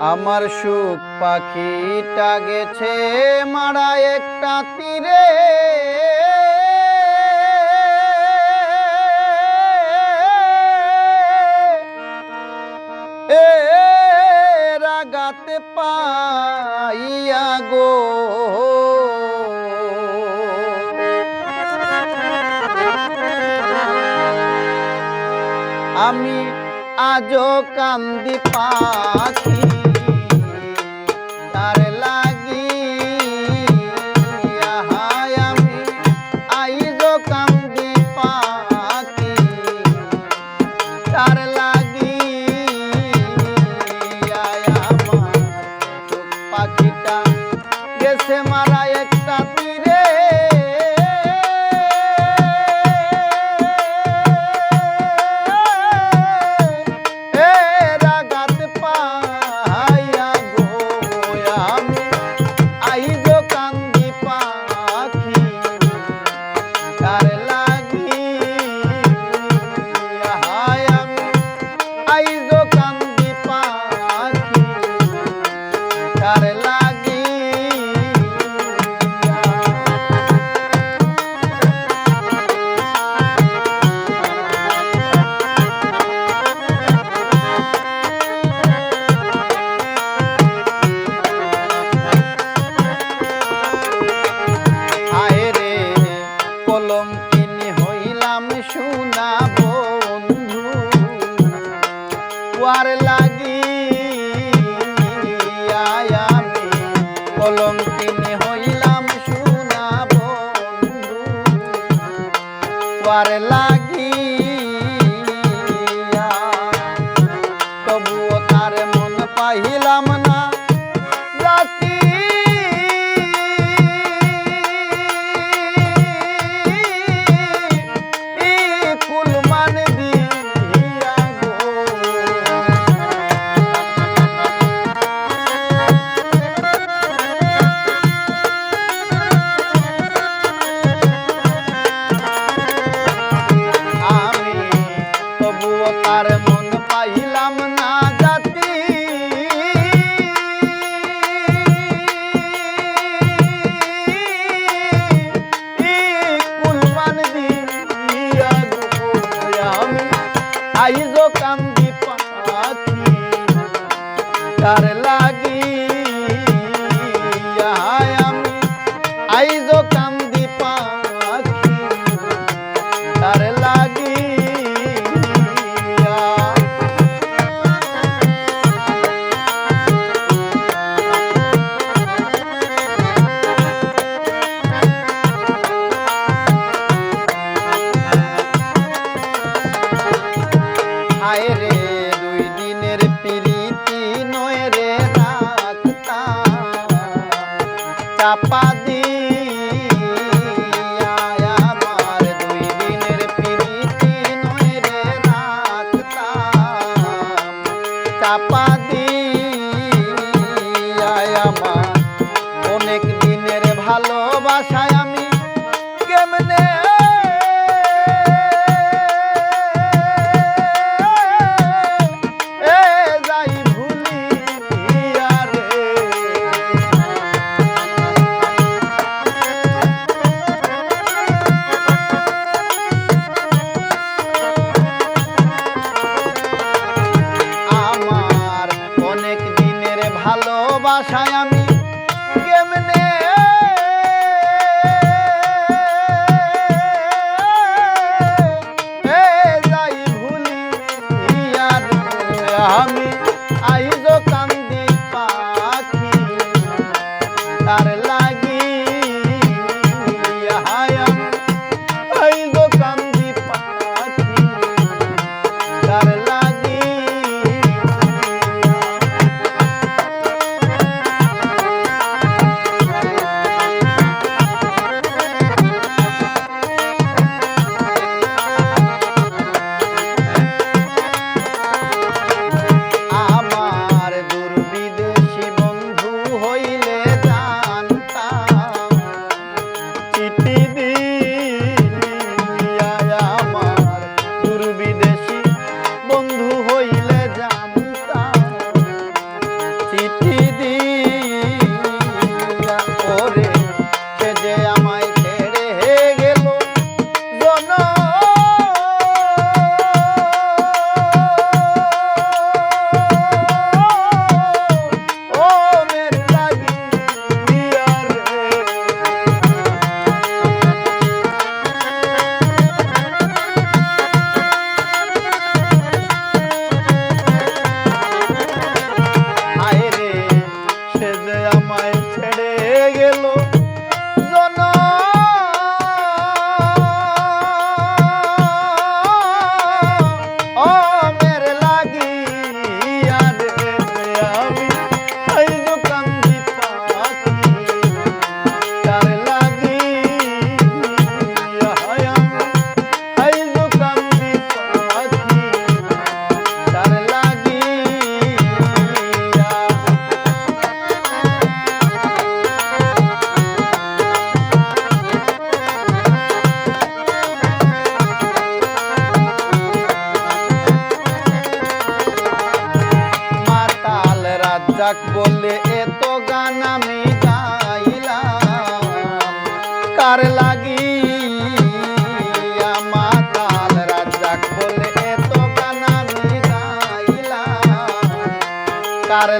আমার সুখ পাখিটা গেছে মারা একটা তীরে। রাগাতে পাইয়া গো। আমি আজও কান্দি পাক Dale, dale. polong চাপা দি কার